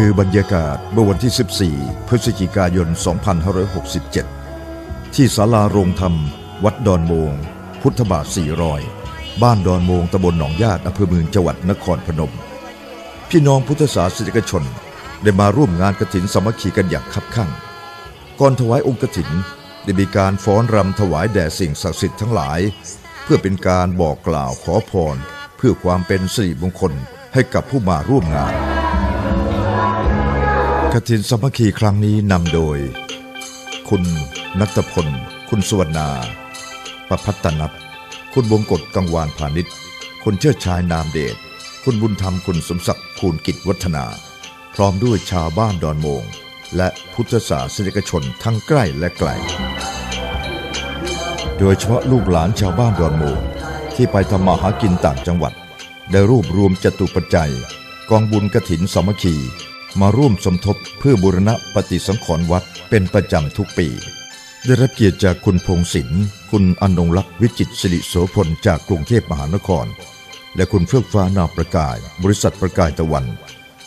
คือบรรยากาศเมื่อวันที่ 14 พฤศจิกายน 2567 ที่ศาลาโรงธรรม วัดดอนโมง พุทธบาทสี่รอยบ้านดอนโมงตำบลหนองญาติอำเภอเมืองจังหวัดนครพนม พี่น้องพุทธศาสนิกชนได้มาร่วมงานกฐินสามัคคีกันอย่างคับคั่ง ก่อนถวายองค์กฐินได้มีการฟ้อนรำถวายแด่สิ่งศักดิ์สิทธิ์ทั้งหลาย เพื่อเป็นการบอกกล่าวขอพร เพื่อความเป็นสิริมงคลให้กับผู้มาร่วมงาน กฐินสมัคคีครั้งนี้นำโดย คุณนัตพล คุณสวรรณาประพัตนัทคุณวงกฎกังวานพาณิชย์คุณเชิดชายนามเดช คุณบุญธรรมคุณสมศักดิ์ภูลกิจวัฒนา พร้อมด้วยชาวบ้านดอนโมง และพุทธศาสนิกชนทั้งใกล้และไกล โดยเฉพาะลูกหลานชาวบ้านดอนโมง ที่ไปทำมาหากินต่างจังหวัด ได้รวบรวมจตุปัจจัย กองบุญกระถินสามัคคี มาร่วมสมทบเพื่อบูรณะปฏิสังขรณ์วัดเป็นประจำทุกปี ได้รับเกียรติจากคุณพงศิลป์คุณอนงลักษณ์วิจิตสิริโสพลจากกรุงเทพมหานคร และคุณเฟื่องฟ้านาประกาย บริษัทประกายตะวัน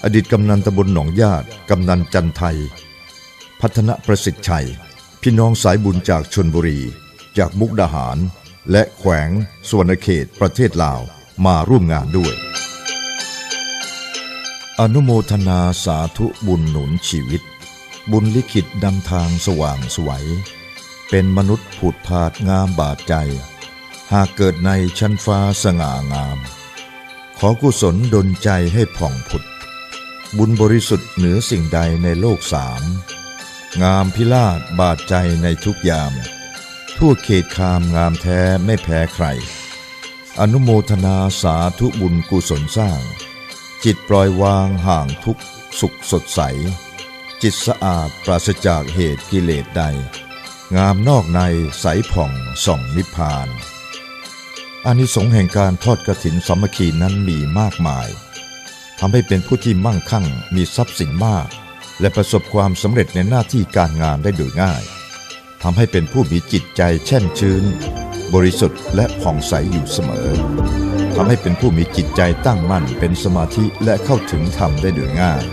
อดีตกำนันตำบลหนองญาติกำนันจันไทย พัฒนประสิทธิ์ชัย พี่น้องสายบุญจากชนบุรี จากมุกดาหาร และแขวงสวนเขตประเทศลาวมาร่วมงานด้วย อนุโมทนาสาธุบุญหนุนชีวิต บุญลิขิตนำทางสว่างสวัยเป็นมนุษย์ผุดผาดงามบาดใจ หากเกิดในชั้นฟ้าสง่างาม ขอกุศลดลใจให้ผ่องผุด บุญบริสุทธิ์เหนือสิ่งใดในโลกสาม งามพิลาศบาดใจในทุกยาม ทั่วเขตคามงามแท้ไม่แพ้ใคร อนุโมทนาสาธุบุญกุศลสร้าง จิตปล่อยวางห่างทุกสุขสดใส จิตสะอาดปราศจากเหตุกิเลสใด งามนอกในใสผ่องส่องนิพพานอานิสงส์แห่งการทอดกระถินสามัคคีนั้นมีมากมายทำให้เป็นผู้ที่มั่งคั่งมีทรัพย์สินมาก และประสบความสำเร็จในหน้าที่การงานได้โดยง่ายทำให้เป็นผู้มีจิตใจแช่มชื้น บริสุทธิ์และผ่องใสอยู่เสมอำให้เป็นผู้มีจิตใจตั้งมั่นเป็นสมาธิและเข้าถึงธรรมได้โดยง่าย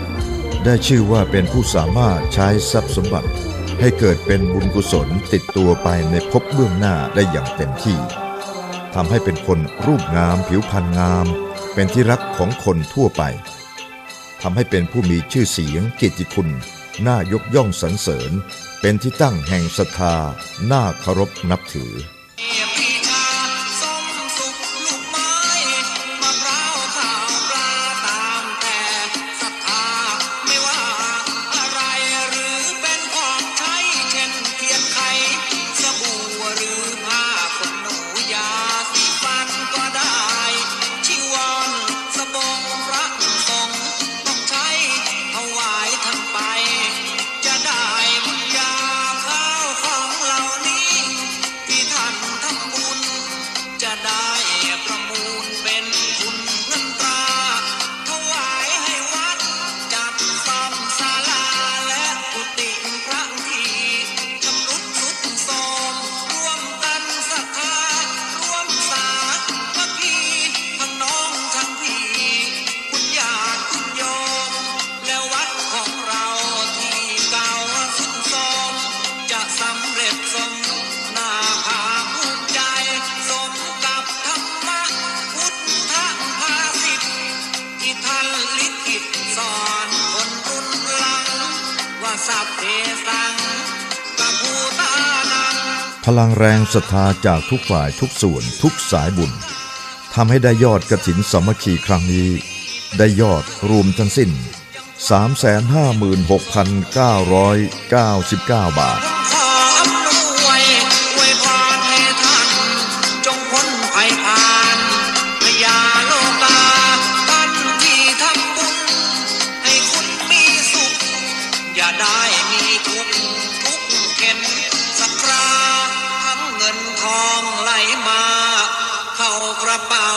ได้ชื่อว่าเป็นผู้สามารถใช้ทรัพย์สมบัติ ให้เกิดเป็นบุญกุศลติดตัวไปในภพเบื้องหน้าได้อย่างเต็มที่ทำให้เป็นคนรูปงามผิวพรรณงาม เป็นที่รักของคนทั่วไปทำให้เป็นผู้มีชื่อเสียงเกียรติคุณน่ายกย่องสรรเสริญ เป็นที่ตั้งแห่งศรัทธาน่าเคารพนับถือ พลังแรงศรัทธาจากทุกฝ่ายทุกส่วนทุกสายบุญทำให้ได้ยอดกระถินสามัคคีครั้งนี้ ได้ยอดรวมทั้งสิ้น 356,999 บาท ทองไหลมา เข้ากระเป๋า